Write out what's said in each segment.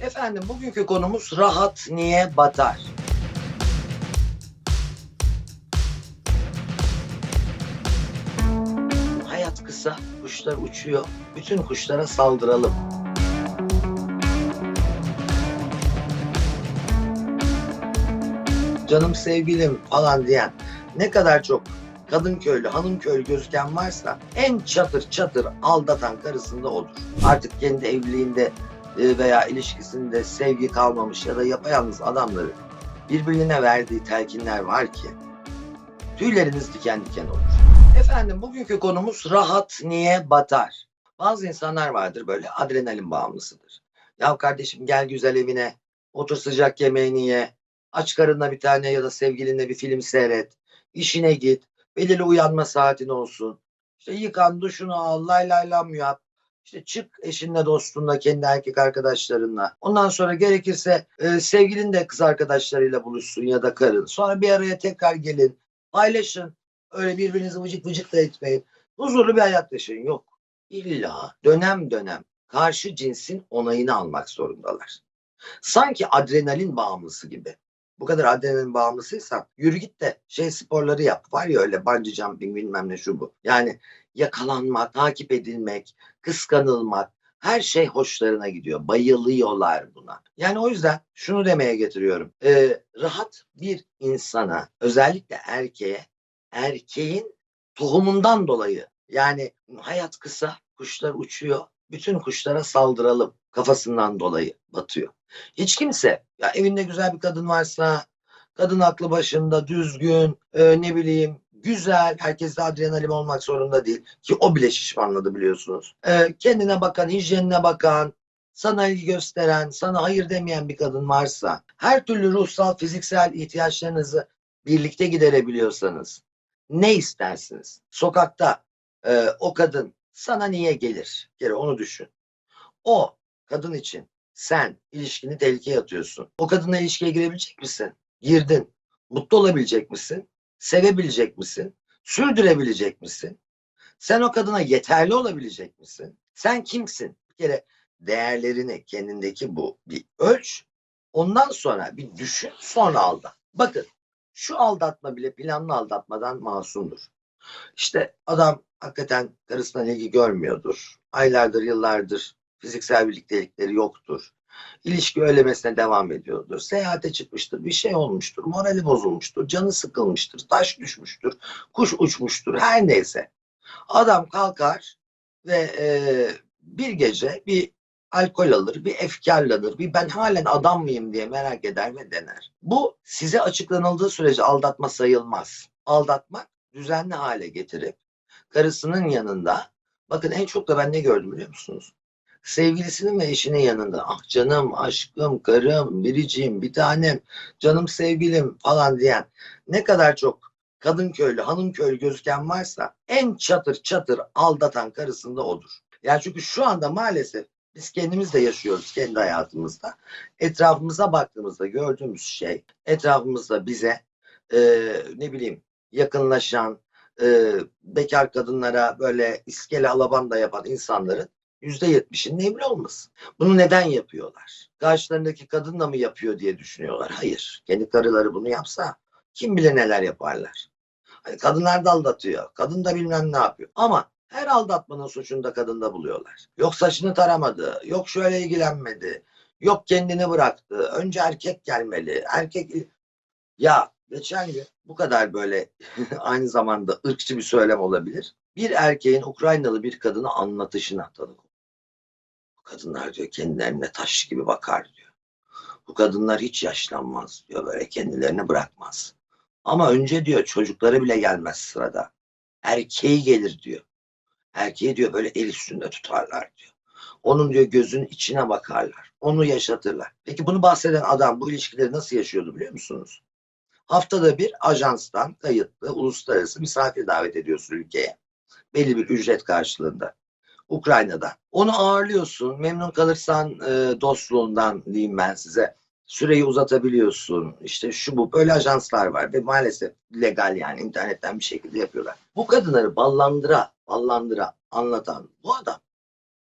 Efendim bugünkü konumuz rahat niye batar? Hayat kısa, kuşlar uçuyor. Bütün kuşlara saldıralım. Canım sevgilim falan diyen ne kadar çok kadın köylü, hanım köylü gözüken varsa en çatır çatır aldatan karısında odur. Artık kendi evliliğinde veya ilişkisinde sevgi kalmamış ya da yapayalnız adamları birbirine verdiği telkinler var ki tüyleriniz diken diken olur. Efendim bugünkü konumuz rahat niye batar? Bazı insanlar vardır böyle adrenalin bağımlısıdır. Ya kardeşim gel güzel evine, otur sıcak yemeğini ye, aç karınla bir tane ya da sevgilinle bir film seyret, işine git, belirli uyanma saatin olsun. İşte yıkan, duşunu al, lay lay lam yap. İşte çık eşinle, dostunla, kendi erkek arkadaşlarınla. Ondan sonra gerekirse e, sevgilin de kız arkadaşlarıyla buluşsun ya da karın. Sonra bir araya tekrar gelin, paylaşın. Öyle birbirinizi vıcık vıcık da etmeyin. Huzurlu bir hayat yaşayın. Yok. İlla dönem dönem karşı cinsin onayını almak zorundalar. Sanki adrenalin bağımlısı gibi. Bu kadar adrenalin bağımlısıysan yürü git de şey sporları yap. Var ya öyle bungee jumping bilmem ne şu bu. Yani yakalanmak, takip edilmek, kıskanılmak her şey hoşlarına gidiyor. Bayılıyorlar buna. Yani o yüzden şunu demeye getiriyorum. Ee, rahat bir insana özellikle erkeğe erkeğin tohumundan dolayı yani hayat kısa kuşlar uçuyor bütün kuşlara saldıralım kafasından dolayı batıyor. Hiç kimse ya evinde güzel bir kadın varsa kadın aklı başında düzgün e, ne bileyim güzel herkeste adrenalin olmak zorunda değil ki o bile şişmanladı biliyorsunuz. E, kendine bakan hijyenine bakan sana ilgi gösteren sana hayır demeyen bir kadın varsa her türlü ruhsal fiziksel ihtiyaçlarınızı birlikte giderebiliyorsanız ne istersiniz? Sokakta e, o kadın sana niye gelir? Geri onu düşün. O kadın için sen ilişkini tehlikeye atıyorsun. O kadınla ilişkiye girebilecek misin? Girdin. Mutlu olabilecek misin? Sevebilecek misin? Sürdürebilecek misin? Sen o kadına yeterli olabilecek misin? Sen kimsin? Bir kere değerlerini kendindeki bu bir ölç. Ondan sonra bir düşün sonra aldat. Bakın şu aldatma bile planlı aldatmadan masumdur. İşte adam hakikaten karısından ilgi görmüyordur. Aylardır, yıllardır fiziksel birliktelikleri yoktur. İlişki öylemesine devam ediyordur. Seyahate çıkmıştır, bir şey olmuştur, morali bozulmuştur, canı sıkılmıştır, taş düşmüştür, kuş uçmuştur, her neyse. Adam kalkar ve e, bir gece bir alkol alır, bir efkarlanır, bir ben halen adam mıyım diye merak eder ve dener. Bu size açıklanıldığı sürece aldatma sayılmaz. Aldatmak düzenli hale getirip karısının yanında bakın en çok da ben ne gördüm biliyor musunuz? Sevgilisinin ve eşinin yanında ah canım, aşkım, karım, biriciğim, bir tanem, canım sevgilim falan diyen ne kadar çok kadın köylü, hanım köylü gözüken varsa en çatır çatır aldatan karısında odur. Yani çünkü şu anda maalesef biz kendimiz de yaşıyoruz kendi hayatımızda. Etrafımıza baktığımızda gördüğümüz şey etrafımızda bize e, ne bileyim yakınlaşan e, bekar kadınlara böyle iskele alabanda yapan insanların yüzde yetmişinin evli olması. Bunu neden yapıyorlar? Karşılarındaki kadın da mı yapıyor diye düşünüyorlar. Hayır. Kendi karıları bunu yapsa kim bilir neler yaparlar. Hani kadınlar da aldatıyor. Kadın da bilmem ne yapıyor. Ama her aldatmanın suçunu da kadında buluyorlar. Yok saçını taramadı. Yok şöyle ilgilenmedi. Yok kendini bıraktı. Önce erkek gelmeli. Erkek ya geçen gün bu kadar böyle aynı zamanda ırkçı bir söylem olabilir. Bir erkeğin Ukraynalı bir kadını anlatışına tanık. Bu kadınlar diyor kendilerine taş gibi bakar diyor. Bu kadınlar hiç yaşlanmaz diyor böyle kendilerini bırakmaz. Ama önce diyor çocukları bile gelmez sırada. Erkeği gelir diyor. Erkeği diyor böyle el üstünde tutarlar diyor. Onun diyor gözünün içine bakarlar. Onu yaşatırlar. Peki bunu bahseden adam bu ilişkileri nasıl yaşıyordu biliyor musunuz? Haftada bir ajanstan kayıtlı uluslararası misafir davet ediyorsun ülkeye. Belli bir ücret karşılığında. Ukrayna'da. Onu ağırlıyorsun. Memnun kalırsan e, dostluğundan diyeyim ben size. Süreyi uzatabiliyorsun. İşte şu bu böyle ajanslar var ve maalesef legal yani internetten bir şekilde yapıyorlar. Bu kadınları ballandıra, ballandıra anlatan bu adam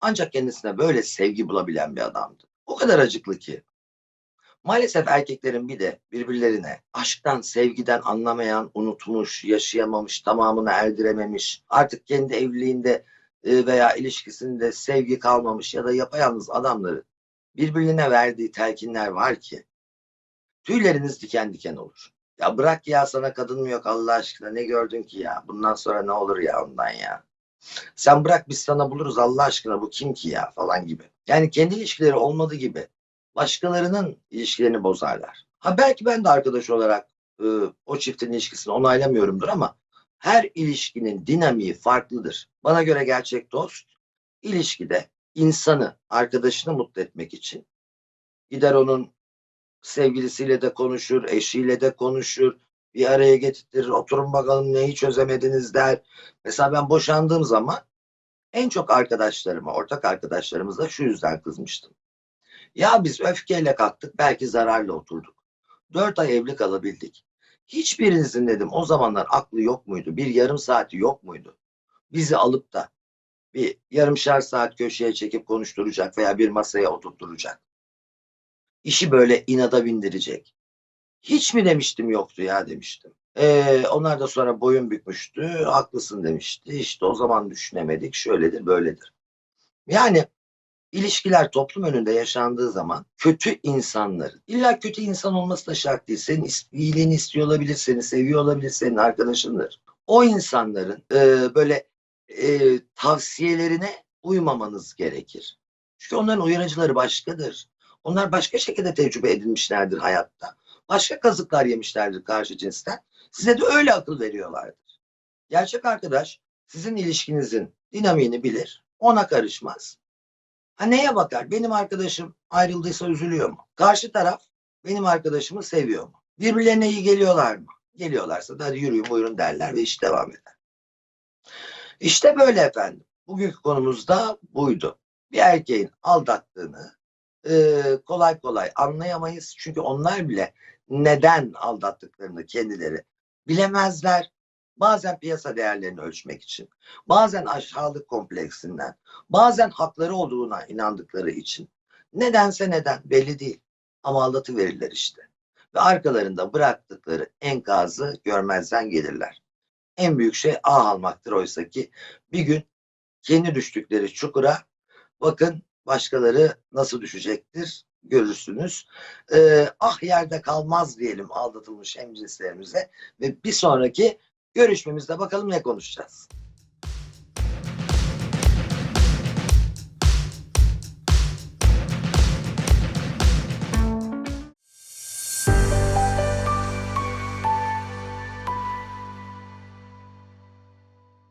ancak kendisine böyle sevgi bulabilen bir adamdı. O kadar acıklı ki. Maalesef erkeklerin bir de birbirlerine aşktan, sevgiden anlamayan, unutmuş, yaşayamamış, tamamını erdirememiş, artık kendi evliliğinde e, veya ilişkisinde sevgi kalmamış ya da yapayalnız adamları birbirine verdiği telkinler var ki tüyleriniz diken diken olur. Ya bırak ya sana kadın mı yok Allah aşkına ne gördün ki ya bundan sonra ne olur ya ondan ya. Sen bırak biz sana buluruz Allah aşkına bu kim ki ya falan gibi. Yani kendi ilişkileri olmadığı gibi başkalarının ilişkilerini bozarlar. Ha belki ben de arkadaş olarak e, o çiftin ilişkisini onaylamıyorumdur ama her ilişkinin dinamiği farklıdır. Bana göre gerçek dost ilişkide insanı, arkadaşını mutlu etmek için gider onun sevgilisiyle de konuşur, eşiyle de konuşur, bir araya getirtir, oturun bakalım neyi çözemediniz der. Mesela ben boşandığım zaman en çok arkadaşlarıma, ortak arkadaşlarımızla şu yüzden kızmıştım. Ya biz öfkeyle kalktık, belki zararla oturduk. Dört ay evli kalabildik. Hiçbirinizin dedim o zamanlar aklı yok muydu? Bir yarım saati yok muydu? Bizi alıp da bir yarımşar saat köşeye çekip konuşturacak veya bir masaya oturtturacak. İşi böyle inada bindirecek. Hiç mi demiştim yoktu ya demiştim. Ee, onlar da sonra boyun bükmüştü. Haklısın demişti. İşte o zaman düşünemedik. Şöyledir böyledir. Yani ilişkiler toplum önünde yaşandığı zaman kötü insanların, illa kötü insan olması da şart değil. Senin iyiliğini istiyor olabilir, seni seviyor olabilir, senin arkadaşındır. O insanların e, böyle e, tavsiyelerine uymamanız gerekir. Çünkü onların uyarıcıları başkadır. Onlar başka şekilde tecrübe edinmişlerdir hayatta. Başka kazıklar yemişlerdir karşı cinsten. Size de öyle akıl veriyorlardır. Gerçek arkadaş sizin ilişkinizin dinamiğini bilir. Ona karışmaz. Ha neye bakar? Benim arkadaşım ayrıldıysa üzülüyor mu? Karşı taraf benim arkadaşımı seviyor mu? Birbirlerine iyi geliyorlar mı? Geliyorlarsa da hadi yürüyün buyurun derler ve iş devam eder. İşte böyle efendim. Bugünkü konumuz da buydu. Bir erkeğin aldattığını e, kolay kolay anlayamayız. Çünkü onlar bile neden aldattıklarını kendileri bilemezler. Bazen piyasa değerlerini ölçmek için, bazen aşağılık kompleksinden, bazen hakları olduğuna inandıkları için. Nedense neden belli değil. Ama aldatıverirler işte. Ve arkalarında bıraktıkları enkazı görmezden gelirler. En büyük şey ah almaktır oysa ki bir gün kendi düştükleri çukura bakın başkaları nasıl düşecektir görürsünüz. Ee, ah yerde kalmaz diyelim aldatılmış hemcinslerimize ve bir sonraki görüşmemizde bakalım ne konuşacağız.